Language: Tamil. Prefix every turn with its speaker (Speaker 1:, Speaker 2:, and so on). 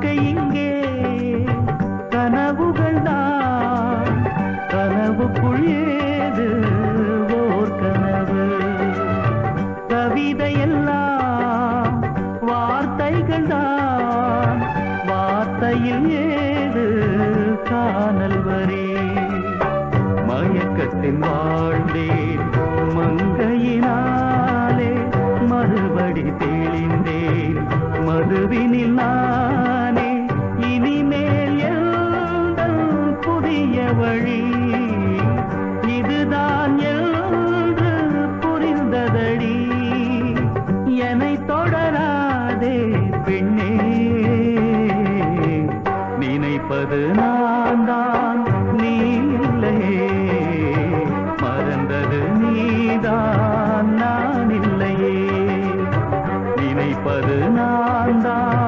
Speaker 1: வாழ்க்கை இங்கே. கனவுகள் தான் கனவுக்குள் ஏது ஓர் கனவு. கவிதையெல்லாம் வார்த்தைகள் தான் வார்த்தையில் ஏது காணல் வரி. மயக்கத்தின் வாழ்ந்தேன் மங்கையினாலே மறுபடி தெளிந்தேன் மதுவினில் நான் வழி. இதுதான் என்று புரிந்ததடி. என்னை தொடராதே பெண்ணே. நினைப்பது நான் தான் நீ இல்லையே மறந்தது நீதான் நான் இல்லையே நினைப்பது நான் தான்